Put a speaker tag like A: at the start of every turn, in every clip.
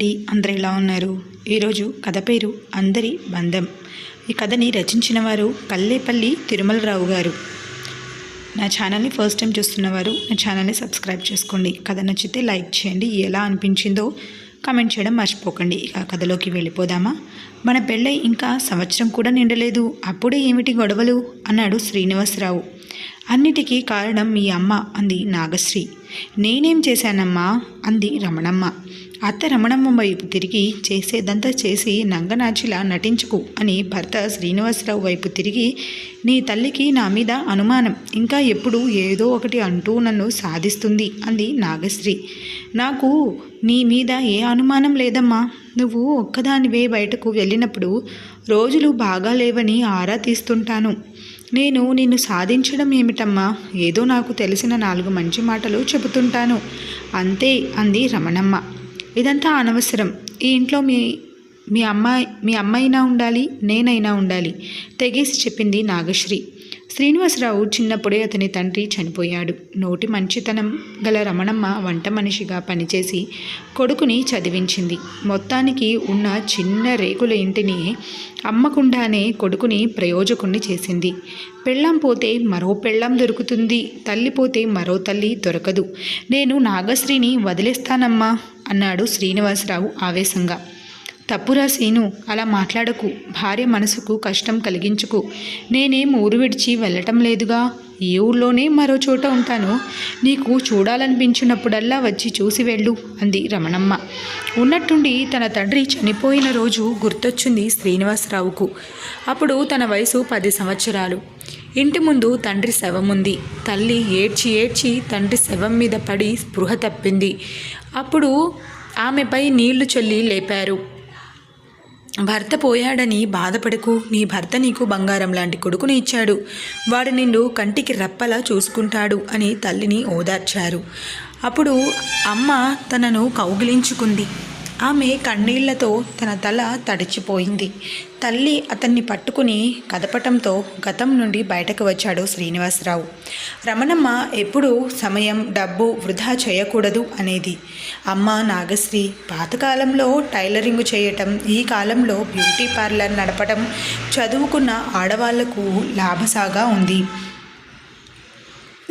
A: అండి అందరు ఎలా ఉన్నారు. ఈరోజు కథ పేరు అందరి బంధం. ఈ కథని రచించిన వారు కల్లేపల్లి తిరుమలరావు గారు. నా ఛానల్ని ఫస్ట్ టైం చూస్తున్నవారు నా ఛానల్ని సబ్స్క్రైబ్ చేసుకోండి. కథ నచ్చితే లైక్ చేయండి. ఎలా అనిపించిందో కామెంట్ చేయడం మర్చిపోకండి. ఇక కథలోకి వెళ్ళిపోదామా? మన పెళ్ళై ఇంకా సంవత్సరం కూడా నిండలేదు. అప్పుడే ఏమిటి గొడవలు? అన్నాడు శ్రీనివాసరావు. అన్నిటికీ కారణం మీ అమ్మ అంది నాగశ్రీ. నేనేం చేశానమ్మా? అంది రమణమ్మ. అత్త రమణమ్మ వైపు తిరిగి చేసేదంతా చేసి నంగనాచిలా నటించుకు అని భర్త శ్రీనివాసరావు వైపు తిరిగి నీ తల్లికి నా మీద అనుమానం. ఇంకా ఎప్పుడు ఏదో ఒకటి అంటూ నన్ను సాధిస్తుంది అంది నాగశ్రీ. నాకు నీ మీద ఏ అనుమానం లేదమ్మా. నువ్వు ఒక్కదానివే బయటకు వెళ్ళినప్పుడు రోజులు బాగా లేవని ఆరా తీస్తుంటాను. నేను నిన్ను సాధించడం ఏమిటమ్మా? ఏదో నాకు తెలిసిన నాలుగు మంచి మాటలు చెబుతుంటాను. అంతే అంది రమణమ్మ. ఇదంతా అనవసరం. ఈ ఇంట్లో మీ మీ అమ్మాయి మీ అమ్మైనా ఉండాలి నేనైనా ఉండాలి తెగేసి చెప్పింది నాగశ్రీ. శ్రీనివాసరావు చిన్నప్పుడే అతని తండ్రి చనిపోయాడు. నోటి మంచితనం గల రమణమ్మ వంట మనిషిగా పనిచేసి కొడుకుని చదివించింది. మొత్తానికి ఉన్న చిన్న రేకుల ఇంటిని అమ్మకుండానే కొడుకుని ప్రయోజకుణ్ణి చేసింది. పెళ్ళాం పోతే మరో పెళ్ళాం దొరుకుతుంది. తల్లి పోతే మరో తల్లి దొరకదు. నేను నాగశ్రీని వదిలేస్తానమ్మా అన్నాడు శ్రీనివాసరావు ఆవేశంగా. తప్పురా సీను అలా మాట్లాడకు. భార్య మనసుకు కష్టం కలిగించుకు. నేనేం ఊరు విడిచి వెళ్ళటం లేదుగా? ఈ ఊళ్ళోనే మరో చోట ఉంటాను. నీకు చూడాలనిపించినప్పుడల్లా వచ్చి చూసి వెళ్ళు అంది రమణమ్మ. ఉన్నట్టుండి తన తండ్రి చనిపోయిన రోజు గుర్తొచ్చింది శ్రీనివాసరావుకు. అప్పుడు తన వయసు పది సంవత్సరాలు. ఇంటి ముందు తండ్రి శవం ఉంది. తల్లి ఏడ్చి ఏడ్చి తండ్రి శవం మీద పడి స్పృహ తప్పింది. అప్పుడు ఆమెపై నీళ్ళు చల్లి లేపారు. భర్త పోయాడని బాధపడకు నీ భర్త నీకు బంగారం లాంటి కొడుకుని ఇచ్చాడు. వాడు నిన్ను కంటికి రెప్పలా చూసుకుంటాడు అని తల్లిని ఓదార్చారు. అప్పుడు అమ్మ తనను కౌగిలించుకుంది. ఆమె కన్నీళ్ళతో తన తల తడిచిపోయింది. తల్లి అతన్ని పట్టుకుని కదపటంతో గతం నుండి బయటకు వచ్చాడు శ్రీనివాసరావు. రమణమ్మ ఎప్పుడూ సమయం డబ్బు వృధా చేయకూడదు అనేది. అమ్మ నాగశ్రీ పాతకాలంలో టైలరింగ్ చేయటం ఈ కాలంలో బ్యూటీ పార్లర్ నడపటం చదువుకున్న ఆడవాళ్ళకు లాభసాగా ఉంది.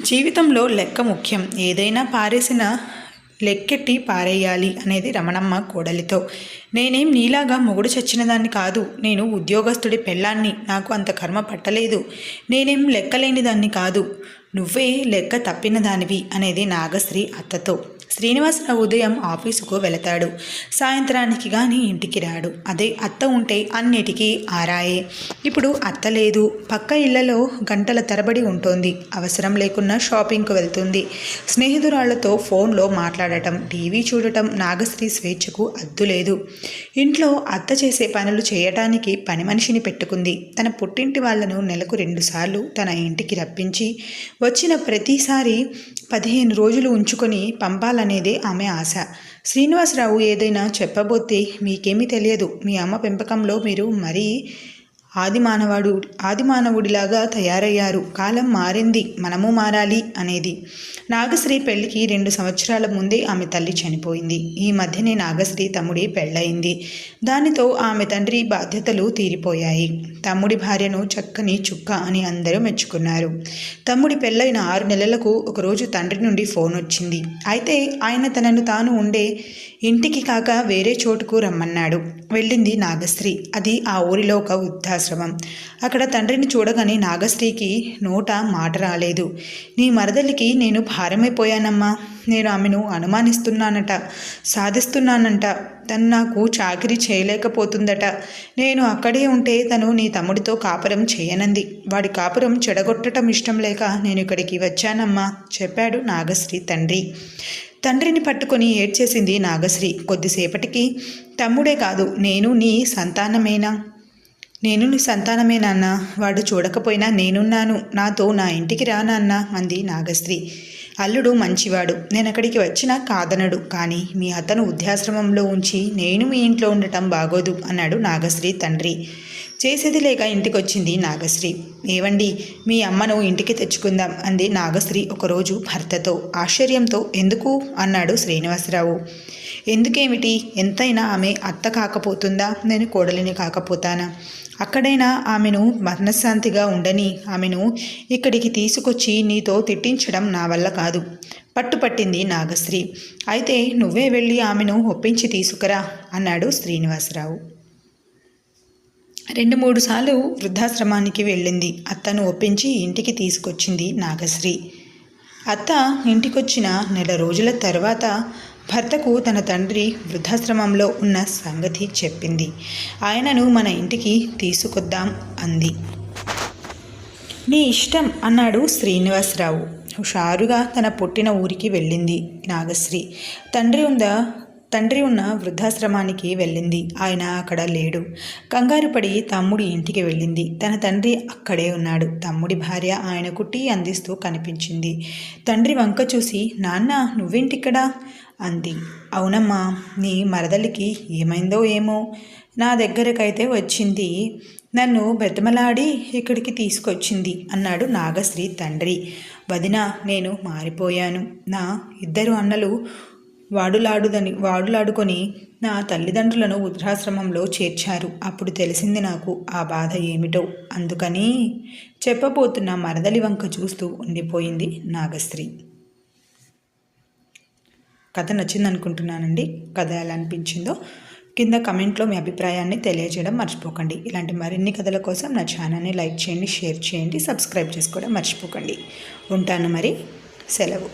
A: జీవితంలో లెక్క ముఖ్యం. ఏదైనా పారేసిన లెక్కెట్టి పారేయాలి అనేది రమణమ్మ కోడలితో. నేనేం నీలాగా మొగుడు చచ్చిన దాన్ని కాదు. నేను ఉద్యోగస్తుడి పెళ్ళాన్ని. నాకు అంత కర్మ పట్టలేదు. నేనేం లెక్కలేని దాన్ని కాదు. నువ్వే లెక్క తప్పిన దానివి అనేది నాగశ్రీ అత్తతో. శ్రీనివాసరావు ఉదయం ఆఫీసుకు వెళతాడు. సాయంత్రానికి కానీ ఇంటికి రాడు. అదే అత్త ఉంటే అన్నిటికీ ఆరాయే. ఇప్పుడు అత్త లేదు. పక్క ఇళ్ళలో గంటల తరబడి ఉంటుంది. అవసరం లేకున్నా షాపింగ్కు వెళ్తుంది. స్నేహితురాళ్ళతో ఫోన్లో మాట్లాడటం టీవీ చూడటం నాగశ్రీ స్వేచ్ఛకు అద్దు లేదు. ఇంట్లో అత్త చేసే పనులు చేయటానికి పని మనిషిని పెట్టుకుంది. తన పుట్టింటి వాళ్ళను నెలకు రెండుసార్లు తన ఇంటికి రప్పించి వచ్చిన ప్రతిసారి పదిహేను రోజులు ఉంచుకొని పంపాలనేదే ఆమె ఆశ. శ్రీనివాసరావు ఏదైనా చెప్పబోతే మీకేమీ తెలియదు. మీ అమ్మ పెంపకంలో మీరు మరీ ఆదిమానవాడు ఆదిమానవుడిలాగా తయారయ్యారు. కాలం మారింది మనము మారాలి అనేది. నాగశ్రీ పెళ్ళికి రెండు సంవత్సరాల ముందే ఆమె తల్లి చనిపోయింది. ఈ మధ్యనే నాగశ్రీ తమ్ముడి పెళ్ళయింది. దానితో ఆమె తండ్రి బాధ్యతలు తీరిపోయాయి. తమ్ముడి భార్యను చక్కని చుక్క అని అందరూ మెచ్చుకున్నారు. తమ్ముడి పెళ్ళైన ఆరు నెలలకు ఒకరోజు తండ్రి నుండి ఫోన్ వచ్చింది. అయితే ఆయన తనను తాను ఉండే ఇంటికి కాక వేరే చోటుకు రమ్మన్నాడు. వెళ్ళింది నాగశ్రీ. అది ఆ ఊరిలో ఒక వృద్ధాశ్రమం. అక్కడ తండ్రిని చూడగానే నాగశ్రీకి నోట మాట రాలేదు. నీ మరదలికి నేను భారమైపోయానమ్మా. నేను ఆమెను అనుమానిస్తున్నానట సాధిస్తున్నానంట. తను నాకు చాకిరి చేయలేకపోతుందట. నేను అక్కడే ఉంటే తను నీ తమ్ముడితో కాపురం చేయనంది. వాడి కాపురం చెడగొట్టడం ఇష్టం లేక నేను ఇక్కడికి వచ్చానమ్మా చెప్పాడు నాగశ్రీ తండ్రి. తండ్రిని పట్టుకొని ఏడ్చేసింది నాగశ్రీ. కొద్దిసేపటికి తమ్ముడే కాదు నేను నీ సంతానమేనా? నేను నీ సంతానమే నాన్న. వాడు చూడకపోయినా నేనున్నాను. నాతో నా ఇంటికి రా నాన్న అంది నాగశ్రీ. అల్లుడు మంచివాడు. నేను అక్కడికి వచ్చినా కాదనడు. కానీ మీ అతను వృద్ధాశ్రమంలో ఉంచి నేను మీ ఇంట్లో ఉండటం బాగోదు అన్నాడు నాగశ్రీ తండ్రి. చేసేది లేక ఇంటికొచ్చింది నాగశ్రీ. ఏవండి? మీ అమ్మను ఇంటికి తెచ్చుకుందాం అంది నాగశ్రీ ఒకరోజు భర్తతో. ఆశ్చర్యంతో ఎందుకు? అన్నాడు శ్రీనివాసరావు. ఎందుకేమిటి? ఎంతైనా ఆమె అత్త కాకపోతుందా? నేను కోడలిని కాకపోతానా? అక్కడైనా ఆమెను మనశ్శాంతిగా ఉండని ఆమెను ఇక్కడికి తీసుకొచ్చి నీతో తిట్టించడం నా వల్ల కాదు. పట్టుపట్టింది నాగశ్రీ. అయితే నువ్వే వెళ్ళి ఆమెను ఒప్పించి తీసుకురా అన్నాడు శ్రీనివాసరావు. రెండు మూడు సార్లు వృద్ధాశ్రమానికి వెళ్ళింది. అత్తను ఒప్పించి ఇంటికి తీసుకొచ్చింది నాగశ్రీ. అత్త ఇంటికొచ్చిన నెల రోజుల తర్వాత భర్తకు తన తండ్రి వృద్ధాశ్రమంలో ఉన్న సంగతి చెప్పింది. ఆయనను మన ఇంటికి తీసుకొద్దాం అంది. నీ ఇష్టం అన్నాడు శ్రీనివాసరావు. హుషారుగా తన పుట్టిన ఊరికి వెళ్ళింది నాగశ్రీ. తండ్రి ఉందా తండ్రి ఉన్న వృద్ధాశ్రమానికి వెళ్ళింది. ఆయన అక్కడ లేడు. కంగారు పడి తమ్ముడి ఇంటికి వెళ్ళింది. తన తండ్రి అక్కడే ఉన్నాడు. తమ్ముడి భార్య ఆయనకు టీ అందిస్తూ కనిపించింది. తండ్రి వంక చూసి నాన్న నువ్వేంటిక్కడా? అంది. అవునమ్మా నీ మరదలికి ఏమైందో ఏమో. నా దగ్గరకైతే వచ్చింది. నన్ను బెతమలాడి ఇక్కడికి తీసుకొచ్చింది అన్నాడు నాగశ్రీ తండ్రి. వదిన నేను మారిపోయాను. నా ఇద్దరు అన్నలు వాడులాడుదని వాడులాడుకొని నా తల్లిదండ్రులను వృద్ధాశ్రమంలో చేర్చారు. అప్పుడు తెలిసింది నాకు ఆ బాధ ఏమిటో. అందుకని చెప్పబోతున్న మరదలి వంక చూస్తూ ఉండిపోయింది నాగశ్రీ. కథ నచ్చింది అనుకుంటున్నానండి కథ ఎలా అనిపించిందో కింద కమెంట్లో మీ అభిప్రాయాన్ని తెలియజేయడం మర్చిపోకండి. ఇలాంటి మరిన్ని కథల కోసం నా ఛానల్ని లైక్ చేయండి షేర్ చేయండి సబ్స్క్రైబ్ చేసుకోవడం మర్చిపోకండి. ఉంటాను మరి. సెలవు.